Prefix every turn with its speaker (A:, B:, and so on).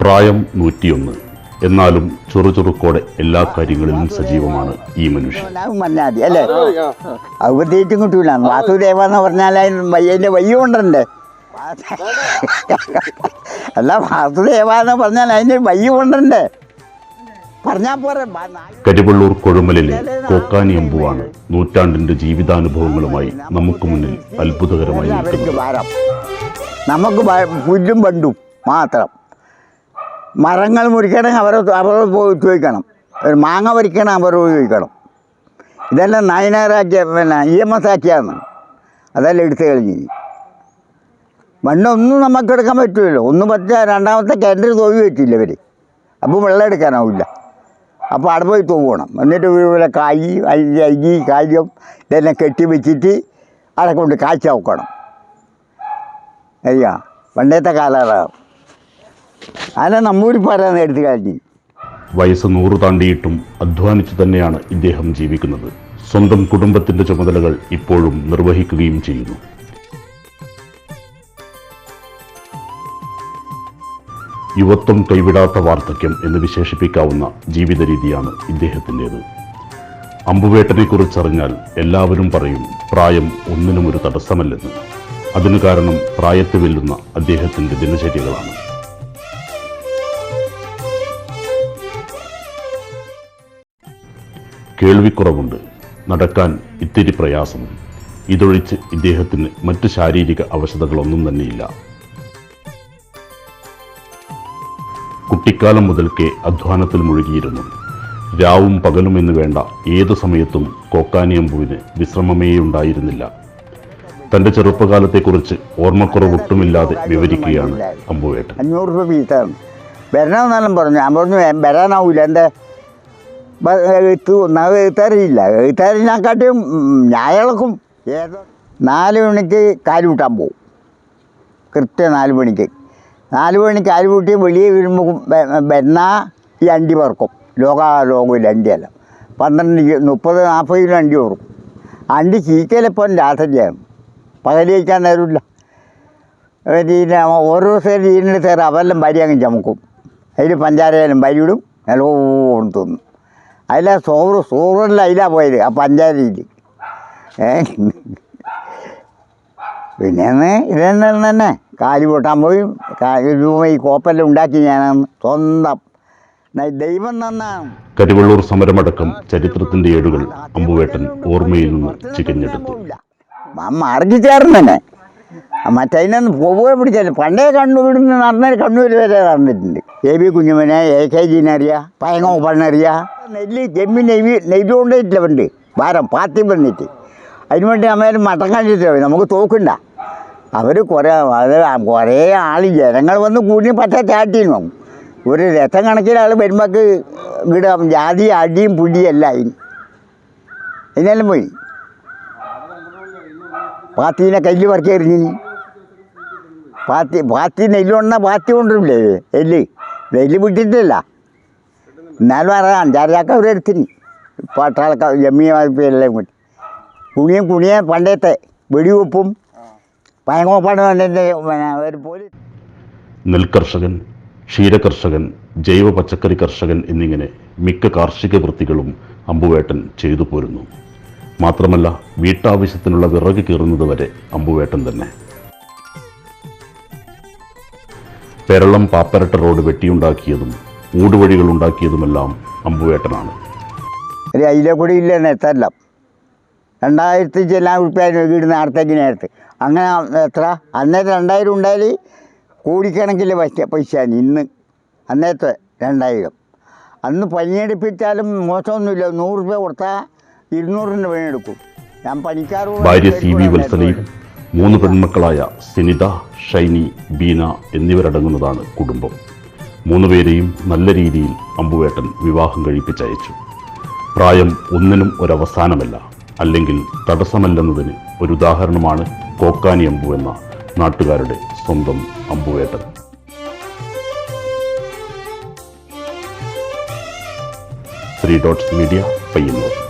A: പ്രായം നൂറ്റിയൊന്ന്. എന്നാലും ചെറുചെറുക്കോടെ എല്ലാ കാര്യങ്ങളിലും സജീവമാണ് ഈ മനുഷ്യൻ.
B: പറഞ്ഞാൽ മതി അല്ലേ? അത് പ്രത്യേകിച്ചും കിട്ടൂല വാസുദേവ എന്ന് പറഞ്ഞാൽ അതിന്റെ വയ്യുണ്ടല്ലേ അല്ല വാസുദേവ എന്ന് പറഞ്ഞാൽ അതിന്റെ വയ്യുണ്ടല്ലേ
A: കരിവള്ളൂർ കൊഴുമലിലെ കോക്കാനി അമ്പുവാണ് നൂറ്റാണ്ടിന്റെ ജീവിതാനുഭവങ്ങളുമായി നമുക്ക് മുന്നിൽ അത്ഭുതകരമായി നിൽക്കുന്നത്.
B: നമുക്ക് പുല്ലും പണ്ടും മാത്രം. മരങ്ങൾ മുറിക്കണമെങ്കിൽ അവരെ പോയി ചോദിക്കണം ഒരു മാങ്ങ പറിക്കണം അവരോട് ചോദിക്കണം ഇതെല്ലാം നയനാറാക്കിയ പിന്നെ ഇ എം എസ് ആക്കിയാന്ന് അതെല്ലാം എടുത്തു കഴിഞ്ഞ് മണ്ണൊന്നും നമുക്ക് എടുക്കാൻ പറ്റുമല്ലോ ഒന്ന് പത്ത് രണ്ടാമത്തെ കിണറ്റിൽ തോവി പറ്റില്ല ഇവർ അപ്പോൾ വെള്ളം എടുക്കാനാവില്ല. അപ്പോൾ അവിടെ പോയി തോവണം. എന്നിട്ട് ഇവിടെ കായി അരി അരി കാര്യം ഇതെല്ലാം കെട്ടി വെച്ചിട്ട് അവിടെ കൊണ്ട് കാഴ്ച വെക്കണം. അയ്യാ പണ്ടത്തെ കാലാളാവും അല്ല നമ്മൂരി പറയാന്ന് എടുത്തു കഴിഞ്ഞ്
A: വയസ്സ് നൂറ് താണ്ടിയിട്ടും അധ്വാനിച്ചു തന്നെയാണ് ഇദ്ദേഹം ജീവിക്കുന്നത്. സ്വന്തം കുടുംബത്തിന്റെ ചുമതലകൾ ഇപ്പോഴും നിർവഹിക്കുകയും ചെയ്യുന്നു. യുവത്വം കൈവിടാത്ത വാർദ്ധക്യം എന്ന് വിശേഷിപ്പിക്കാവുന്ന ജീവിത രീതിയാണ് ഇദ്ദേഹത്തിന്റെത്. അമ്പുവേട്ടനെക്കുറിച്ചറിഞ്ഞാൽ എല്ലാവരും പറയും പ്രായം ഒന്നിനും ഒരു തടസ്സമല്ലെന്ന്. അതിനു കാരണം പ്രായത്തെ വെല്ലുന്ന അദ്ദേഹത്തിന്റെ ദിനചര്യകളാണ്. കേൾവിക്കുറവുണ്ട്. നടക്കാൻ ഇത്തിരി പ്രയാസം. ഇതൊഴിച്ച് ഇദ്ദേഹത്തിന് മറ്റ് ശാരീരിക അവശതകളൊന്നും തന്നെയില്ല. കുട്ടിക്കാലം മുതൽക്കേ അധ്വാനത്തിൽ മുഴുകിയിരുന്നു. രാവും പകലും എന്ന് വേണ്ട ഏതു സമയത്തും കോക്കാനിയമ്പുവിന് വിശ്രമമേ ഉണ്ടായിരുന്നില്ല തന്റെ ചെറുപ്പകാലത്തെ ചെറുപ്പകാലത്തെക്കുറിച്ച് ഓർമ്മക്കുറവൊട്ടുമില്ലാതെ വിവരിക്കുകയാണ് അമ്പുവേട്ടൻ.
B: അഞ്ഞൂറ് രൂപ ഫീസാണ് വരണമെന്നെല്ലാം പറഞ്ഞു. ഞാൻ പറഞ്ഞു "വേ- വരാനാവില്ല എന്റെ എഴുത്ത് ഒന്നാമത് എഴുത്താറിയില്ല എഴുത്താറിനെക്കാട്ടിയും ഞായളക്കും ഏതോ നാല് മണിക്ക് കാലുകൂട്ടാൻ പോകും കൃത്യം നാല് മണിക്ക്. നാല് മണിക്ക് കാലുകൂട്ടി വെളിയേ വരുമ്പോൾ വരണാ ഈ അണ്ടി പറക്കും. ലോക ലോകമില്ല അണ്ടിയല്ല. പന്ത്രണ്ട് മുപ്പത് നാൽപ്പത് കിലോ അണ്ടി പറക്കും അണ്ടി ചീക്കലപ്പം രാത്രിയാണ് പകൽ തരില്ല നേരമില്ല പിന്നെ ഓരോ സൈഡ് ഈനിൽ സൈഡ് അതെല്ലാം വരി അങ്ങ് ചമക്കും. അതിൽ പഞ്ചാരയിലും വരിയിടും നല്ലോണം തിന്നും. അതിലാ സോറ് സോറല്ല അതിലാ പോയത്. ആ പഞ്ചാരയിൽ ഏ? പിന്നെ അന്ന് ഇതെന്നെ തന്നെ? കാൽ പൊട്ടാൻ പോയി. രൂപ ഈ കോപ്പെല്ലാം ഉണ്ടാക്കി ഞാനന്ന് സ്വന്തം. ദൈവം നന്നാണ്.
A: കരിവള്ളൂർ സമരമടക്കം ചരിത്രത്തിന്റെ ഏടുകൾ അമ്പുവേട്ടൻ ഓർമ്മയിൽ നിന്ന് ചികഞ്ഞെടുത്തു.
B: മറിഞ്ഞു ചേർന്ന് തന്നെ മറ്റതിനൊന്നും പോവുക പിടിച്ചല്ല പണ്ടേ കണ്ണൂരിൽ നടന്നൊരു കണ്ണൂർ വരെ നടന്നിട്ടുണ്ട്. എ ബി കുഞ്ഞുമനെ എ കെ ജീനറിയ പയങ്ങോ പണ്ണറിയ നെല്ല് ജമ്മി നെയ്യ് നെയ്തുകൊണ്ടേറ്റില്ല പണ്ട്. ഭാരം പാത്തി വന്നിട്ട്. അതിനുവേണ്ടി അമ്മേലും മട്ടം കാണിച്ചിട്ട് നമുക്ക് തോക്കണ്ട. അവർ കുറേ അത് കുറേ ആൾ ജനങ്ങൾ വന്ന് കൂടി പറ്റ ചാട്ടിന്നു ഒരു രഥം കണക്കിന് ആൾ വരുമ്പോൾക്ക് ഇവിടെ ജാതി അടിയും പുടിയും എല്ലാം ആയി. അതിനെല്ലാം പോയി. പാത്തീനെ കല്ല് പറക്കി എറിഞ്ഞിനി പാത്തി പാത്തി നെല്ല് കൊണ്ടാ പാത്തി കൊണ്ടുവരില്ലേ എല്ല് നെല്ല്. വിട്ടിട്ടില്ല എന്നാലും അറിയാം അഞ്ചാറാക്ക അവർ എടുത്തിന് പട്ടാളക്ക ജമ്മിയ എല്ലാം കൂടി. കുണിയും കുണിയെ പണ്ടത്തെ വെടിവെപ്പും പയങ്ങോപ്പാണ് പിന്നെ ഒരു പോലീസ്
A: നെൽകർഷകൻ ക്ഷീരകർഷകൻ ജൈവ പച്ചക്കറി കർഷകൻ എന്നിങ്ങനെ മിക്ക കാർഷിക വൃത്തികളും അമ്പുവേട്ടൻ ചെയ്തു പോരുന്നു. മാത്രമല്ല വീട്ടാവശ്യത്തിനുള്ള വിറക് കീറുന്നത് വരെ അമ്പുവേട്ടൻ തന്നെ. പെരളം പാപ്പരട്ട റോഡ് വെട്ടിയുണ്ടാക്കിയതും ഊടുവഴികൾ ഉണ്ടാക്കിയതുമെല്ലാം അമ്പുവേട്ടനാണ്.
B: അതിലെ കൂടി ഇല്ല എത്തല്ല. രണ്ടായിരത്തി ചെല്ലാൻ ഉറുപ്പ്യ വീട് നേരത്തേക്ക് നേരത്ത് അങ്ങനെ എത്ര? അന്നേരം രണ്ടായിരം ഉണ്ടായാൽ കോടിക്കണക്കിലെ പൈസ പൈസ ഇന്ന്. അന്നേരത്തെ രണ്ടായിരം. അന്ന് പനിയെടുപ്പിച്ചാലും മോശമൊന്നുമില്ല. നൂറ് രൂപ കൊടുത്താൽ ഇരുന്നൂറിന്റെ പണിയെടുക്കും. ഞാൻ പണിക്കാറ്
A: ഭാര്യ സി വി വത്സലയും മൂന്ന് പെൺമക്കളായ സിനിത ഷൈനി ബീന എന്നിവരടങ്ങുന്നതാണ് കുടുംബം. മൂന്നുപേരെയും നല്ല രീതിയിൽ അമ്പുവേട്ടൻ വിവാഹം കഴിപ്പിച്ചയച്ചു. പ്രായം ഒന്നിനും ഒരവസാനമല്ല അല്ലെങ്കിൽ തടസ്സമല്ലെന്നതിന് ഒരു ഉദാഹരണമാണ് കോക്കാനി അമ്പു എന്ന നാട്ടുകാരുടെ സ്വന്തം അമ്പുവേട്ടൻ. Three dots media Payyanur.